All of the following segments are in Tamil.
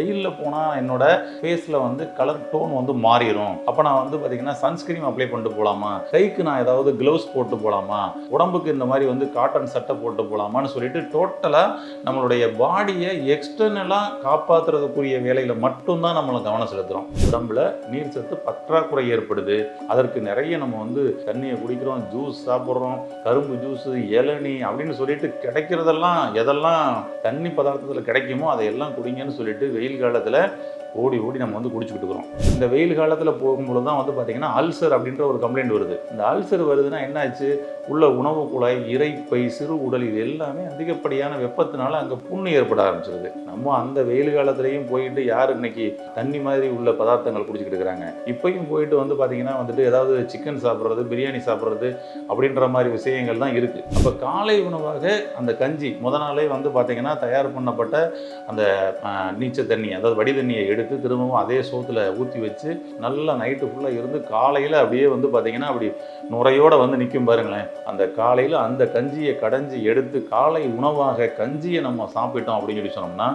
வெயிலில் போனால் என்னோட ஃபேஸில் வந்து கலர் டோன் வந்து மாறிடும் அப்போ நான் வந்து பார்த்தீங்கன்னா சன்ஸ்கிரீம் அப்ளை பண்ணிட்டு போகலாமா கைக்கு நான் ஏதாவது க்ளவுஸ் போட்டு போகலாமா உடம்புக்கு இந்த மாதிரி வந்து காட்டன் சட்டை போட்டு போகலாமான்னு சொல்லிட்டு டோட்டலாக நம்மளுடைய பாடியை எக்ஸ்டர்னலாக காப்பாற்றுறதுக்குரிய வேலையில் மட்டும்தான் நம்மளை கவனம் செலுத்துகிறோம் உடம்புல நீர் சத்து பற்றாக்குறை ஏற்படுது. அதற்கு நிறைய நம்ம வந்து தண்ணியை குடிக்கிறோம் ஜூஸ் சாப்பிட்றோம் கரும்பு ஜூஸ் இளநீ அப்படின்னு சொல்லிட்டு கிடைக்கிறதெல்லாம் எதெல்லாம் தண்ணி பதார்த்தத்தில் கிடைக்குமோ அதையெல்லாம் குடிங்கன்னு சொல்லிட்டு வெயில் வெயில் காலத்தில் ஓடி ஓடி நம்ம வந்து குடிச்சுக்கிட்டு இருக்கிறோம். இந்த வெயில் காலத்தில் போகும்பொழுது தான் வந்து பார்த்தீங்கன்னா அல்சர் அப்படின்ற ஒரு கம்ப்ளைண்ட் வருது. இந்த அல்சர் வருதுன்னா என்னாச்சு உள்ள உணவு குழாய் இறைப்பை சிறு உடல் இது எல்லாமே அதிகப்படியான வெப்பத்தினால அங்கே புண்ணு ஏற்பட ஆரம்பிச்சிருது. நம்ம அந்த வெயில் காலத்துலேயும் போயிட்டு யார் இன்னைக்கு தண்ணி மாதிரி உள்ள பதார்த்தங்கள் குடிச்சிக்கிட்டு இருக்கிறாங்க? இப்போயும் போயிட்டு வந்து பார்த்தீங்கன்னா வந்துட்டு ஏதாவது சிக்கன் சாப்பிட்றது பிரியாணி சாப்பிட்றது அப்படின்ற மாதிரி விஷயங்கள் தான் இருக்குது அப்போ காலை உணவாக அந்த கஞ்சி முத நாளே வந்து பார்த்தீங்கன்னா தயார் பண்ணப்பட்ட அந்த ஆஹ், தண்ணியை அதாவது வடி தண்ணியை எடுத்து திரும்பவும் அதே சோத்தில் ஊற்றி வச்சு நல்லா நைட்டு ஃபுல்லாக இருந்து காலையில் அப்படியே வந்து பார்த்தீங்கன்னா அப்படி நுரையோடு வந்து நிற்கும் பாருங்களேன். அந்த காலையில் அந்த கஞ்சியை கடைஞ்சி எடுத்து காலை உணவாக கஞ்சியை நம்ம சாப்பிட்டோம் அப்படின்னு சொல்லி சொன்னோம்னா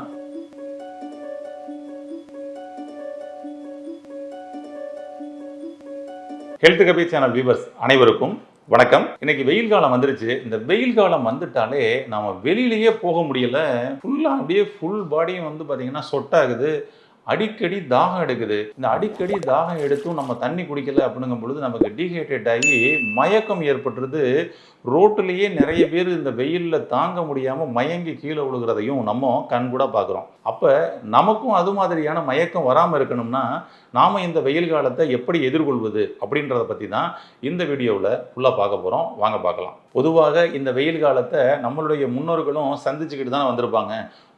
ஹெல்த் கபி சேனல் வியூவர்ஸ் அனைவருக்கும் வணக்கம். இன்னைக்கு வெயில் காலம் வந்துருச்சு. இந்த வெயில் காலம் வந்துட்டாலே நாம வெளியிலேயே போக முடியல. ஃபுல்லாக அப்படியே ஃபுல் பாடியும் வந்து பார்த்தீங்கன்னா சொட்டாகுது. அடிக்கடி தாகம் எடுக்குது. இந்த அடிக்கடி தாகம் எடுத்தும் நம்ம தண்ணி குடிக்கல அப்படிங்கும் பொழுது நமக்கு டீஹைட்ரேட் ஆகி மயக்கம் ஏற்பட்டுறது ரோட்டிலேயே நிறைய பேர் இந்த வெயிலில் தாங்க முடியாமல் மயங்கி கீழே விழுகிறதையும் நம்ம கண் கூட பார்க்குறோம். அப்போ நமக்கும் அது மாதிரியான மயக்கம் வராமல் இருக்கணும்னா நாம் இந்த வெயில் காலத்தை எப்படி எதிர்கொள்வது அப்படின்றத பற்றி தான் இந்த வீடியோவில் ஃபுல்லாக பார்க்க போகிறோம் வாங்க பார்க்கலாம். பொதுவாக இந்த வெயில் காலத்தை நம்மளுடைய முன்னோர்களும் சந்திச்சுக்கிட்டு தான் வந்திருப்பாங்க.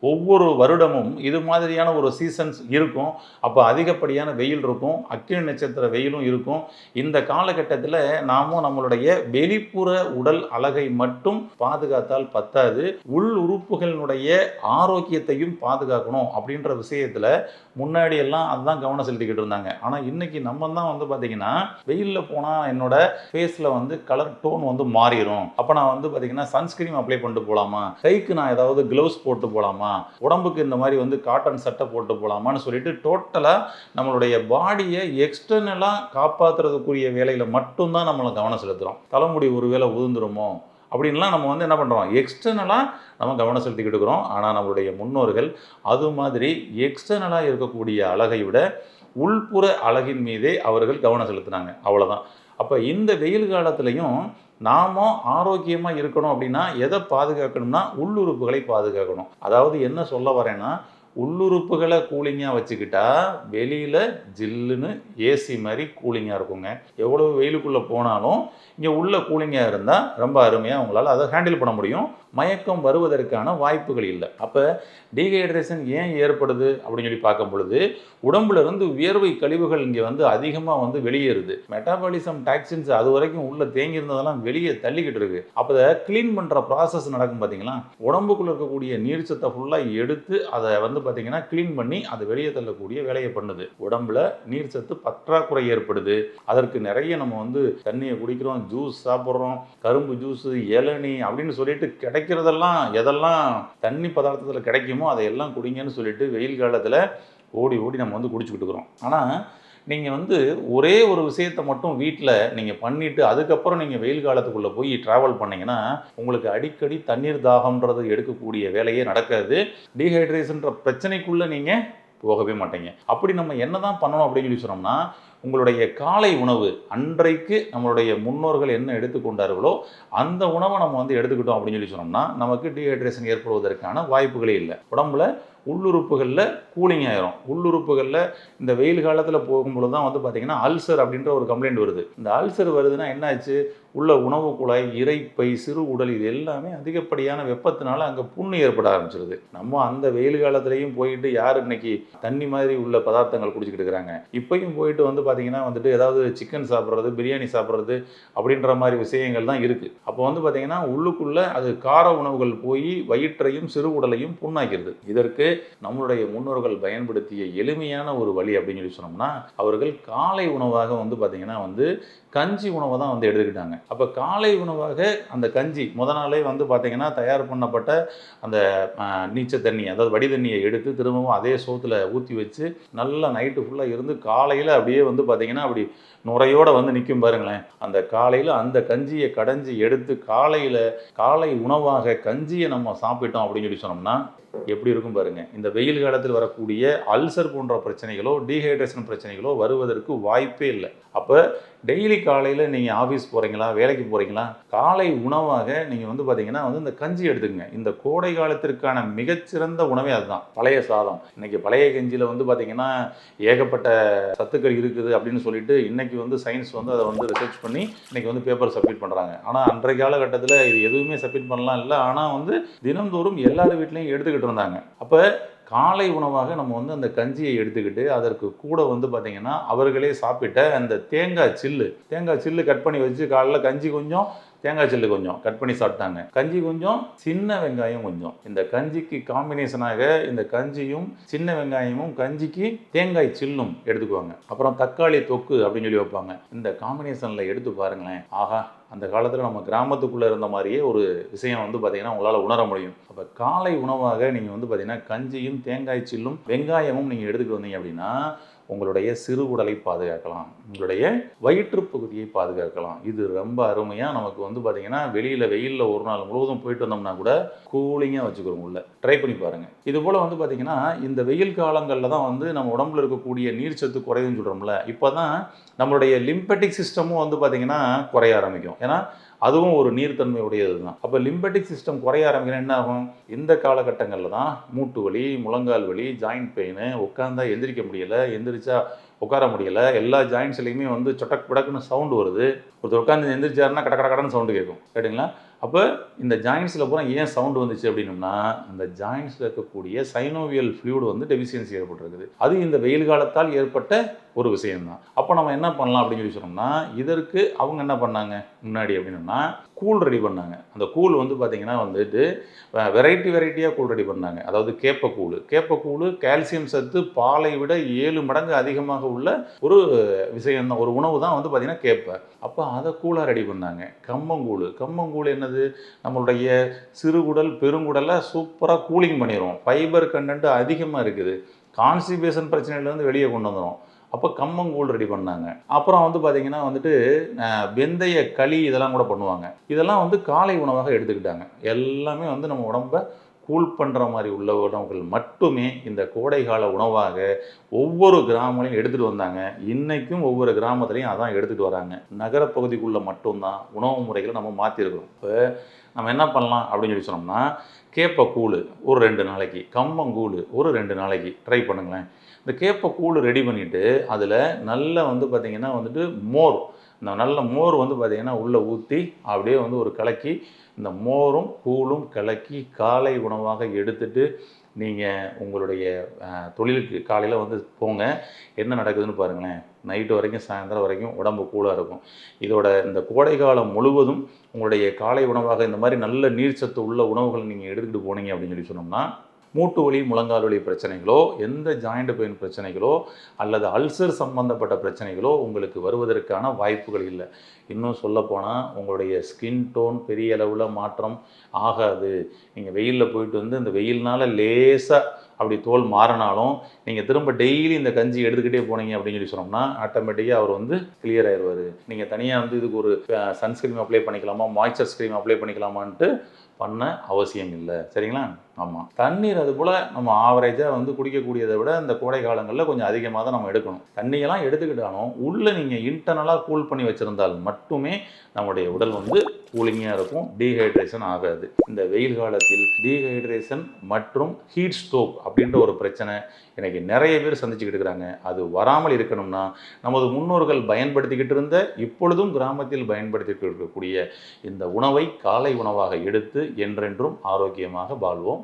ஒவ்வொரு வருடமும் இது மாதிரியான ஒரு சீசன்ஸ் இருக்கும். அப்போ அதிகப்படியான வெயில் இருக்கும். அக்கினி நட்சத்திர வெயிலும் இருக்கும். இந்த காலகட்டத்தில் நாமும் நம்மளுடைய வெளிப்புற உடல் அழகை மட்டும் பாதுகாத்தால் பத்தாது. உள் உறுப்புகளினுடைய ஆரோக்கியத்தையும் பாதுகாக்கணும் அப்படின்ற விஷயத்தில் முன்னாடி எல்லாம் அதுதான் கவனம் செலுத்திக்கிட்டு இருந்தாங்க. ஆனால் இன்னைக்கு நம்ம தான் வந்து பார்த்தீங்கன்னா வெயிலில் போனால் என்னோட ஃபேஸில் வந்து கலர் டோன் வந்து மாறிடும் அப்போ நான் வந்து பார்த்தீங்கன்னா சன்ஸ்கிரீம் அப்ளை பண்ணிட்டு போகலாமா கைக்கு நான் ஏதாவது க்ளவுஸ் போட்டு போகலாமா உடம்புக்கு இந்த மாதிரி வந்து காட்டன் சட்டை போட்டு போகலாமான்னு சொல்லிட்டு டோட்டலாக நம்மளுடைய பாடியை எக்ஸ்டர்னலாக காப்பாற்றுறதுக்குரிய வேலையில் மட்டும்தான் நம்மளை கவனம் செலுத்துகிறோம் தலைமுடி ஒருவேளை உதிர்ந்துருமோ? அப்படின்லாம் நம்ம வந்து என்ன பண்ணுறோம் எக்ஸ்டர்னலாக நம்ம கவனம் செலுத்திக்கிட்டு இருக்கிறோம். ஆனால் நம்மளுடைய முன்னோர்கள் அது மாதிரி எக்ஸ்டர்னலாக இருக்கக்கூடிய அழகை விட உள்புற அழகின் மீதே அவர்கள் கவனம் செலுத்தினாங்க. அவ்வளோதான் அப்போ இந்த வெயில் காலத்துலையும் நாம ஆரோக்கியமாக இருக்கணும் அப்படின்னா எதை பாதுகாக்கணும்னா உள்ளுறுப்புகளை பாதுகாக்கணும். அதாவது என்ன சொல்ல வரேன்னா உள்ளுறுப்புகளை கூலிங்காக வச்சுக்கிட்டா வெளியில் ஜில்லுன்னு ஏசி மாதிரி கூலிங்காக இருக்குங்க. எவ்வளோ வெயிலுக்குள்ளே போனாலும் இங்கே உள்ள கூலிங்காக இருந்தால் ரொம்ப அருமையாக உங்களால் அதை ஹேண்டில் பண்ண முடியும். மயக்கம் வருவதற்கான வாய்ப்புகள் இல்லை. அப்போ டீஹைட்ரேஷன் ஏன் ஏற்படுது அப்படின்னு சொல்லி பார்க்கும் பொழுது உடம்புல இருந்து வியர்வை கழிவுகள் இங்கே வந்து அதிகமாக வந்து வெளியேறுது. மெட்டாபாலிசம் டாக்ஸின்ஸ் அது வரைக்கும் உள்ள தேங்கி இருந்ததெல்லாம் வெளியே தள்ளிக்கிட்டு இருக்கு. அப்போ அதை க்ளீன் பண்ணுற ப்ராசஸ் நடக்கும் பார்த்தீங்களா? உடம்புக்குள்ள இருக்கக்கூடிய நீர் சத்தை ஃபுல்லாக எடுத்து அதை வந்து பார்த்தீங்கன்னா க்ளீன் பண்ணி அதை வெளியே தள்ளக்கூடிய வேலையை பண்ணுது. உடம்புல நீர் சத்து பற்றாக்குறை ஏற்படுது. அதற்கு நிறைய நம்ம வந்து தண்ணியை குடிக்கிறோம் ஜூஸ் சாப்பிட்றோம் கரும்பு ஜூஸ் இளநீ அப்படின்னு சொல்லிட்டு கிடைக்கிறதெல்லாம் எதெல்லாம் தண்ணி பதார்த்தத்தில் கிடைக்குமோ அதையெல்லாம் குடிங்கன்னு சொல்லிட்டு வெயில் காலத்தில் ஓடி ஓடி நம்ம வந்து குடிச்சுக்கிட்டு இருக்கிறோம். ஆனால் நீங்கள் வந்து ஒரே ஒரு விஷயத்தை மட்டும் வீட்டில் நீங்கள் பண்ணிவிட்டு அதுக்கப்புறம் நீங்கள் வெயில் காலத்துக்குள்ளே போய் ட்ராவல் பண்ணீங்கன்னா உங்களுக்கு அடிக்கடி தண்ணீர் தாகம்ன்றது எடுக்கக்கூடிய வேலையே நடக்காது. டீஹைட்ரேஷன்ற பிரச்சனைக்குள்ளே நீங்கள் போகவே மாட்டீங்க. அப்படி நம்ம என்ன தான் பண்ணணும் அப்படின்னு சொல்லி சொன்னோம்னா உங்களுடைய காலை உணவு அன்றைக்கு நம்மளுடைய முன்னோர்கள் என்ன எடுத்துக்கொண்டார்களோ அந்த உணவை நம்ம வந்து எடுத்துக்கிட்டோம் அப்படின்னு சொல்லி சொன்னோம்னா நமக்கு டீஹைட்ரேஷன் ஏற்படுவதற்கான வாய்ப்புகளே இல்லை. உடம்புல உள்ளுறுப்புகளில் கூலிங் ஆயிரும். உள்ளுறுப்புகளில் இந்த வெயில் காலத்தில் போகும்பொழுது தான் வந்து பார்த்திங்கன்னா அல்சர் அப்படின்ற ஒரு கம்ப்ளைண்ட் வருது. இந்த அல்சர் வருதுன்னா என்னாச்சு? உள்ள உணவு குழாய் இறைப்பை சிறு உடல் இது எல்லாமே அதிகப்படியான வெப்பத்தினால அங்கே புண்ணு ஏற்பட ஆரம்பிச்சிருது. நம்ம அந்த வெயில் காலத்துலேயும் போயிட்டு யார் இன்னைக்கு தண்ணி மாதிரி உள்ள பதார்த்தங்கள் குடிச்சிக்கிட்டு இருக்கிறாங்க இப்பயும் போயிட்டு வந்து பார்த்தீங்கன்னா வந்துட்டு ஏதாவது சிக்கன் சாப்பிட்றது பிரியாணி சாப்பிட்றது அப்படின்ற மாதிரி விஷயங்கள் தான் இருக்குது அப்போ வந்து பார்த்தீங்கன்னா உள்ளுக்குள்ளே அது கார உணவுகள் போய் வயிற்றையும் சிறு உடலையும் புண்ணாக்கிடுது இதற்கு நம்மளுடைய முன்னோர்கள் பயன்படுத்திய எளிமையான ஒரு வழி அப்படின்னு சொல்லி சொன்னோம்னா அவர்கள் காலை உணவாக வந்து பார்த்திங்கன்னா வந்து கஞ்சி உணவை தான் வந்து எடுத்துக்கிட்டாங்க. அப்போ காலை உணவாக அந்த கஞ்சி முத நாளே வந்து பார்த்திங்கன்னா தயார் பண்ணப்பட்ட அந்த நீச்ச தண்ணி அதாவது வடி தண்ணியை எடுத்து திரும்பவும் அதே சோத்தில் ஊற்றி வச்சு நல்லா நைட்டு ஃபுல்லாக இருந்து காலையில் அப்படியே வந்து பார்த்திங்கன்னா அப்படி நுரையோட வந்து நிற்கும் பாருங்களேன். அந்த காலையில் அந்த கஞ்சியை கடைஞ்சி எடுத்து காலையில் காலை உணவாக கஞ்சியை நம்ம சாப்பிட்டோம் அப்படின்னு சொல்லி சொன்னோம்னா எப்படி இருக்கும் பாருங்க. இந்த வெயில் காலத்தில் வரக்கூடிய அல்சர் போன்ற பிரச்சனைகளோ டீஹைட்ரேஷன் பிரச்சனைகளோ வருவதற்கு வாய்ப்பே இல்லை. அப்போ டெய்லி காலையில் நீங்கள் ஆஃபீஸ் போகிறீங்களா வேலைக்கு போகிறீங்களா காலை உணவாக நீங்கள் வந்து பார்த்தீங்கன்னா வந்து இந்த கஞ்சி எடுத்துக்கங்க. இந்த கோடை காலத்திற்கான மிகச்சிறந்த உணவே அதுதான். பழைய சாதம். இன்றைக்கி பழைய கஞ்சியில் வந்து பார்த்தீங்கன்னா ஏகப்பட்ட சத்துக்கள் இருக்குது அப்படின்னு சொல்லிட்டு இன்றைக்கி வந்து சயின்ஸ் வந்து அதை வந்து ரிசர்ச் பண்ணி இன்றைக்கி வந்து பேப்பர் சப்மிட் பண்ணுறாங்க ஆனால் அன்றைய காலகட்டத்தில் இது எதுவுமே சப்மிட் பண்ணலாம் இல்லை. ஆனால் வந்து தினந்தோறும் எல்லார் வீட்லேயும் எடுத்துக்கிட்டு இருந்தாங்க. அப்போ காலை உணவாக நம்ம வந்து அந்த கஞ்சியை எடுத்துக்கிட்டு அதற்கு கூட வந்து பார்த்திங்கன்னா அவர்களே சாப்பிட்ட அந்த தேங்காய் சில்லு. தேங்காய் சில்லு கட் பண்ணி வச்சு காலைல கஞ்சி கொஞ்சம் தேங்காய் சில்லு கொஞ்சம் கட் பண்ணி சாப்பிட்டாங்க. கஞ்சி கொஞ்சம் சின்ன வெங்காயம் கொஞ்சம். இந்த கஞ்சிக்கு காம்பினேஷனாக இந்த கஞ்சியும் சின்ன வெங்காயமும் கஞ்சிக்கு தேங்காய் சில்லும் எடுத்துக்குவாங்க. அப்புறம் தக்காளி தொக்கு அப்படின்னு சொல்லி வைப்பாங்க. இந்த காம்பினேஷனில் எடுத்து பாருங்களேன். ஆஹா அந்த காலத்தில் நம்ம கிராமத்துக்குள்ளே இருந்த மாதிரியே ஒரு விஷயம் வந்து பார்த்திங்கன்னா உங்களால் உணர முடியும். அப்போ காலை உணவாக நீங்கள் வந்து பார்த்தீங்கன்னா கஞ்சியும் தேங்காய் சில்லும் வெங்காயமும் நீங்கள் எடுத்துக்கிட்டு வந்தீங்க அப்படின்னா உங்களுடைய சிறு உடலை பாதுகாக்கலாம். உங்களுடைய வயிற்று பகுதியை பாதுகாக்கலாம். இது ரொம்ப அருமையாக நமக்கு வந்து பார்த்தீங்கன்னா வெளியில் வெயிலில் ஒரு நாள் முழுவதும் போயிட்டு வந்தோம்னா கூட கூலிங்காக வச்சுக்கிறோம் உள்ள. ட்ரை பண்ணி பாருங்கள் இது போல் வந்து பார்த்தீங்கன்னா இந்த வெயில் காலங்களில் தான் வந்து நம்ம உடம்புல இருக்கக்கூடிய நீர்ச்சத்து குறையுதுன்னு சொல்கிறோம்ல இப்போ தான் நம்மளுடைய லிம்பட்டிக் சிஸ்டமும் வந்து பார்த்தீங்கன்னா குறைய ஆரம்பிக்கும். ஏன்னா அதுவும் ஒரு நீர்த்தன்மை உடையது தான் அப்போ லிம்பட்டிக் சிஸ்டம் குறைய ஆரம்பிக்கணும் என்ன ஆகும்? இந்த காலகட்டங்களில் தான் மூட்டு வலி முழங்கால் வலி ஜாயிண்ட் பெயின் உட்காந்தா எந்திரிக்க முடியலை எந்திரிச்சா உட்கார முடியல. எல்லா ஜாயின்ஸ்லையுமே வந்து சொட்டக் பிடக்குன்னு சவுண்டு வருது. ஒருத்தர் உட்காந்து எந்திரிச்சாருன்னா கட கட கடன்னு சவுண்டு கேட்கும் கேட்டுங்களா? அப்போ இந்த ஜாயின்ஸில் பூரா ஏன் சவுண்டு வந்துச்சு அப்படின்னா அந்த ஜாயின்ஸில் இருக்கக்கூடிய சைனோவியல் ஃப்ளூடு வந்து டெபிசியன்சி ஏற்பட்டிருக்குது. அது இந்த வெயில் காலத்தால் ஏற்பட்ட ஒரு விஷயம்தான். அப்போ நம்ம என்ன பண்ணலாம் அப்படின்னு சொல்லி சொன்னோம்னா இதற்கு அவங்க என்ன பண்ணாங்க? முன்னாடி அப்படின்னா கூழ் ரெடி பண்ணாங்க. அந்த கூழ் வந்து பார்த்திங்கன்னா வந்துட்டு வெரைட்டி வெரைட்டியாக கூழ் ரெடி பண்ணாங்க. அதாவது கேப்பக்கூழ் கேப்பக்கூழ் கால்சியம் சத்து பாலை விட ஏழு மடங்கு அதிகமாக உள்ள ஒரு விஷயம் தான் ஒரு உணவு தான் வந்து பார்த்திங்கன்னா கேப்பை. அப்போ அதை கூழாக ரெடி பண்ணாங்க. கம்மங்கூழ். கம்மங்கூழ் என்னது? நம்மளுடைய சிறுகுடல் பெருங்குடலை சூப்பராக கூலிங் பண்ணிடும் ஃபைபர் கண்டென்ட் அதிகமாக இருக்குது. கான்ஸ்டிபேஷன் பிரச்சனையிலேருந்து வெளியே கொண்டு வந்துடும் அப்போ கம்மங்கூழ் ரெடி பண்ணாங்க. அப்புறம் வந்து பார்த்திங்கன்னா வந்துட்டு வெந்தய களி இதெல்லாம் கூட பண்ணுவாங்க. இதெல்லாம் வந்து காலை உணவாக எடுத்துக்கிட்டாங்க. எல்லாமே வந்து நம்ம உடம்பை கூல் பண்ணுற மாதிரி உள்ள உணவுகள் மட்டுமே இந்த கோடைகால உணவாக ஒவ்வொரு கிராமங்களையும் எடுத்துகிட்டு வந்தாங்க. இன்றைக்கும் ஒவ்வொரு கிராமத்துலையும் அதான் எடுத்துகிட்டு வராங்க. நகரப்பகுதிக்குள்ளே மட்டும்தான் உணவு முறைகளை நம்ம மாற்றிருக்கிறோம் இப்போ நம்ம என்ன பண்ணலாம் அப்படின்னு சொல்லி சொன்னோம்னா கேப்பக்கூழ் ஒரு ரெண்டு நாளைக்கு கம்மங்கூழ் ஒரு ரெண்டு நாளைக்கு ட்ரை பண்ணுங்களேன். இந்த கேப்பக்கூழ் ரெடி பண்ணிவிட்டு அதில் நல்ல வந்து பார்த்திங்கன்னா வந்துட்டு மோர் இந்த நல்ல மோர் வந்து பார்த்திங்கன்னா உள்ளே ஊற்றி அப்படியே வந்து ஒரு கலக்கி இந்த மோரும் கூழும் கலக்கி காலை உணவாக எடுத்துட்டு நீங்கள் உங்களுடைய தொழிலுக்கு காலையில் வந்து போங்க. என்ன நடக்குதுன்னு பாருங்களேன். நைட்டு வரைக்கும் சாயந்தரம் வரைக்கும் உடம்பு கூலாக இருக்கும். இதோட இந்த கோடை காலம் முழுவதும் உங்களுடைய காலை உணவாக இந்த மாதிரி நல்ல நீர்ச்சத்து உள்ள உணவுகளை நீங்கள் எடுத்துக்கிட்டு போனீங்க அப்படின்னு சொல்லி சொன்னோம்னா மூட்டு வலி முழங்கால் வலி பிரச்சனைகளோ எந்த ஜாயிண்ட் பெயின் பிரச்சனைகளோ அல்லது அல்சர் சம்பந்தப்பட்ட பிரச்சனைகளோ உங்களுக்கு வருவதற்கான வாய்ப்புகள் இல்லை. இன்னும் சொல்லப்போனால் உங்களுடைய ஸ்கின் டோன் பெரிய அளவில் மாற்றம் ஆகாது. நீங்கள் வெயிலில் போயிட்டு வந்து இந்த வெயில்னால் லேசாக அப்படி தோல் மாறினாலும் நீங்கள் திரும்ப டெய்லி இந்த கஞ்சி எடுத்துக்கிட்டே போனீங்க அப்படின்னு சொல்லி சொன்னோம்னா ஆட்டோமேட்டிக்காக அவர் வந்து கிளியர் ஆயிடுவார் நீங்கள் தனியாக வந்து இதுக்கு ஒரு சன்ஸ்கிரீம் அப்ளை பண்ணிக்கலாமா மாய்ச்சர் ஸ்க்ரீம் அப்ளை பண்ணிக்கலாமான்ட்டு பண்ண அவசியம் இல்லை. சரிங்களா? ஆமாம் தண்ணீர் அது போல் நம்ம ஆவரேஜாக வந்து குடிக்கக்கூடியதை விட இந்த கோடை காலங்களில் கொஞ்சம் அதிகமாக தான் நம்ம எடுக்கணும். தண்ணியெல்லாம் எடுத்துக்கிட்டாலும் உள்ளே நீங்கள் இன்டர்னலாக கூல் பண்ணி வச்சுருந்தால் மட்டுமே நம்முடைய உடல் வந்து கூலிங்காக இருக்கும் டீஹைட்ரேஷன் ஆகாது. இந்த வெயில் காலத்தில் டீஹைட்ரேஷன் மற்றும் ஹீட் ஸ்ட்ரோக் அப்படின்ற ஒரு பிரச்சனை எனக்கு நிறைய பேர் சந்திச்சுக்கிட்டு இருக்கிறாங்க. அது வராமல் இருக்கணும்னா நமது முன்னோர்கள் பயன்படுத்திக்கிட்டு இருந்த இப்பொழுதும் கிராமத்தில் பயன்படுத்திக்கிட்டு இருக்கக்கூடிய இந்த உணவை காலை உணவாக எடுத்து என்றென்றும் ஆரோக்கியமாக வாழ்வோம்.